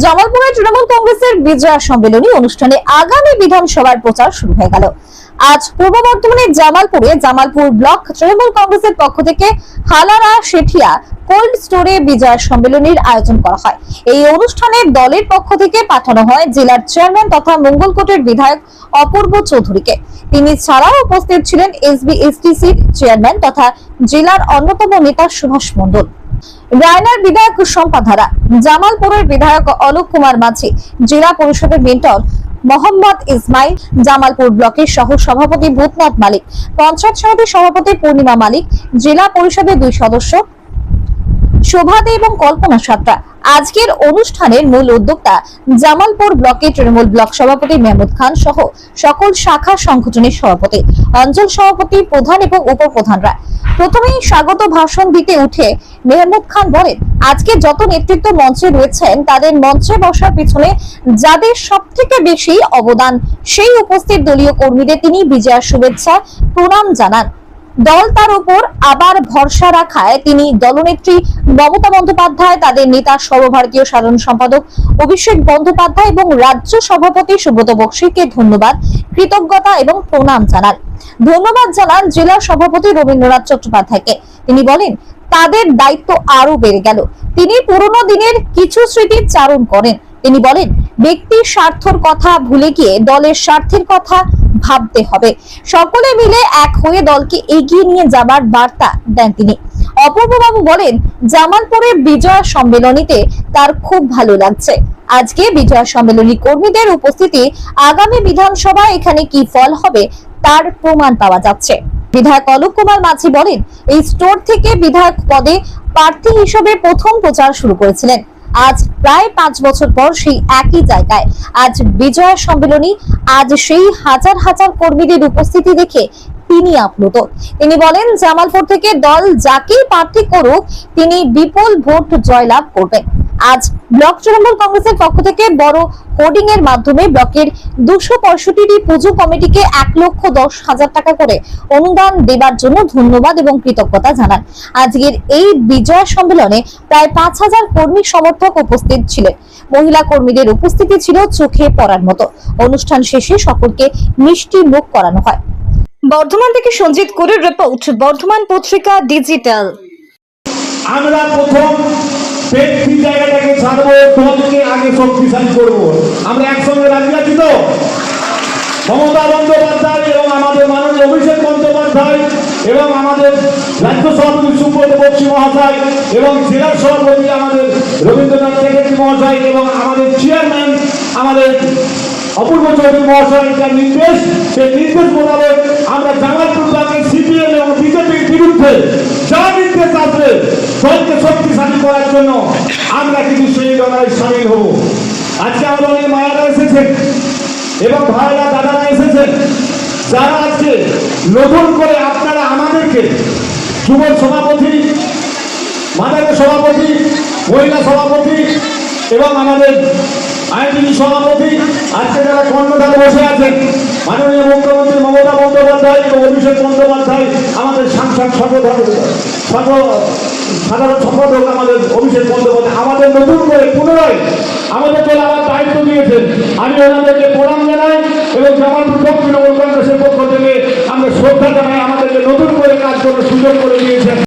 জামালপুরে তৃণমূল কংগ্রেসের বিজয়া সম্মেলনী অনুষ্ঠানে আগামী বিধানসভার প্রচার শুরু হয়ে গেল। আজ পূর্ব বর্ধমানের জামালপুরে জামালপুর ব্লক তৃণমূল কংগ্রেসের পক্ষ থেকে হালারা শেঠিয়া কোল্ড স্টোরে বিজয়া সম্মেলনীর আয়োজন করা হয়। এই অনুষ্ঠানে দলের পক্ষ থেকে পাঠানো হয় জেলার চেয়ারম্যান তথা মঙ্গলকোটের বিধায়ক অপূর্ব চৌধুরীকে। তিনি ছাড়াও উপস্থিত ছিলেন এসবি, এসটিসির চেয়ারম্যান তথা জেলার অন্যতম নেতা সুভাষ মণ্ডল। রায়নার বিধায়ক সম্পাধারা জামালপুরের বিধায়ক অলোক কুমার মাঝি, জেলা পরিষদের মেন্টর মোহাম্মদ ইসমাইল, জামালপুর ব্লকের সহ সভাপতি ভূতনাথ মালিক, পঞ্চায়েত সমিতির সভাপতি পূর্ণিমা মালিক, জেলা পরিষদের দুই সদস্য শোভাদে এবং কল্পনা সাত্রা। আজকের অনুষ্ঠানের মূল উদ্যোক্তা জামালপুর ব্লকের তৃণমূল ব্লক সভাপতি মেহমুদ খান সহ সকল শাখা সংগঠনের সভাপতি, অঞ্চল সভাপতি, প্রধান এবং উপপ্রধানরা। প্রথমেই স্বাগত ভাষণ দিতে উঠে মেহমুদ খান বলেন, আজকে যত নেতৃত্ব মঞ্চে রয়েছেন, তাদের মঞ্চে বসার পিছনে যাদের সব থেকে বেশি অবদান, সেই উপস্থিত দলীয় কর্মীদের তিনি বিজয়ার শুভেচ্ছা, প্রণাম জানান। দল তার উপর আবার ভরসা রাখায় তিনি দলনেত্রী মমতা বন্দ্যোপাধ্যায়, তাদের নেতা সর্বভারতীয় সাধারণ সম্পাদক অভিষেক বন্দ্যোপাধ্যায় এবং রাজ্য সভাপতি সুব্রত বক্সিকে ধন্যবাদ, কৃতজ্ঞতা এবং প্রণাম জানান। ধন্যবাদ জানান জেলা সভাপতি রবীন্দ্রনাথ চট্টোপাধ্যায়কে। তিনি বলেন, তাদের দায়িত্ব আরও বেড়ে গেল। তিনি পুরনো দিনের কিছু স্মৃতি চারণ করেন। তিনি বলেন, ব্যক্তির স্বার্থর কথা ভুলে গিয়ে দলের স্বার্থের কথা ভাবতে হবে। সকলে মিলে এক হয়ে দলকে এগিয়ে নিয়ে যাবার বার্তা দেন তিনি। অপূর্ববাবু বলেন, জামালপুরের বিজয় সম্মেলনীতে তার খুব ভালো লাগছে। আজকে বিজয় সম্মেলনী কর্মীদের উপস্থিতি আগামী বিধানসভা এখানে কি ফল হবে তার প্রমাণ পাওয়া যাচ্ছে। বিধায়ক অলোক কুমার মাঝি বলেন, এই স্টোর থেকে বিধায়ক পদে প্রার্থী হিসেবে প্রথম প্রচার শুরু করেছিলেন। আজ প্রায় পাঁচ বছর পর সেই একই জায়গায় আজ বিজয়া সম্মেলনী, আজ সেই হাজার হাজার কর্মীদের উপস্থিতি দেখে তিনি আপ্লুত। তিনি বলেন, জামালপুর থেকে দল যাকেই প্রার্থী করুক, তিনি বিপুল ভোট জয়লাভ করবেন। আজ ব্লক তৃণমূল কংগ্রেসের পক্ষ থেকে বড় হোর্ডিং এর মাধ্যমে ব্লকের দুশো পঁয়ষট্টিটি পুজো কমিটিকে এক লক্ষ দশ হাজার টাকা করে অনুদান দেবার জন্য ধন্যবাদ এবং কৃতজ্ঞতা জানান। আজকের এই বিজয় সম্মেলনে প্রায় পাঁচ হাজার কর্মী সমর্থক উপস্থিত ছিলেন। মহিলা কর্মীদের উপস্থিতি ছিল চোখে পড়ার মতো। অনুষ্ঠান শেষে সকলকে মিষ্টি মুখ করানো হয়। বর্ধমান থেকে সঞ্জিত কুরের রিপোর্ট, বর্ধমান পত্রিকা ডিজিটাল। আমরা প্রথম ব্যক্তি জায়গাটাকে ছাড়বো দলকে আগে শক্তিশালী করব। আমরা একসঙ্গে রাজি আছি তো? মমতা বন্দ্যোপাধ্যায় এবং আমাদের মাননীয় অভিষেক বন্দ্যোপাধ্যায় এবং আমাদের রাজ্য সভাপতি সুব্রত বক্সী মহাশয় এবং জেলা সভাপতি আমাদের রবীন্দ্রনাথ সেক্রেটারি মহাশয় এবং আমাদের চেয়ারম্যান আমাদের অপূর্ব চৌধুরী মহাশয় যার নির্দেশ, সেই নির্দেশ মোতাবেক আমরা জামালপুর ব্লকের সিপিএম এবং বিজেপির বিরুদ্ধে যা নির্দেশ আসবে করার জন্য আমরা কিন্তু সেই লড়াই সামিল হব। আজকে আমাদের অনেক মায়ারা এসেছেন এবং ভাইরা দাদারা এসেছেন। যারা আজকে নতুন করে আপনারা আমাদেরকে যুব সভাপতি মাদারের সভাপতি, মহিলা সভাপতি এবং আমাদের আইনজীবী সভাপতি, আজকে যারা কর্ণধারে বসে আছেন, মাননীয় বন্দ্যোপাধ্যায় আমাদের সাংসদ সর্বধর্ম সাধারণ সম্পাদক আমাদের অভিষেক বন্দ্যোপাধ্যায়, আমাদের নতুন করে পুনরায় আমাদের দল আমার দায়িত্ব দিয়েছেন। আমি ওনাদেরকে প্রণাম জানাই এবং জামালপুর তৃণমূল কংগ্রেসের পক্ষ থেকে আমরা শ্রদ্ধা জানাই আমাদেরকে নতুন করে কাজ করার সুযোগ করে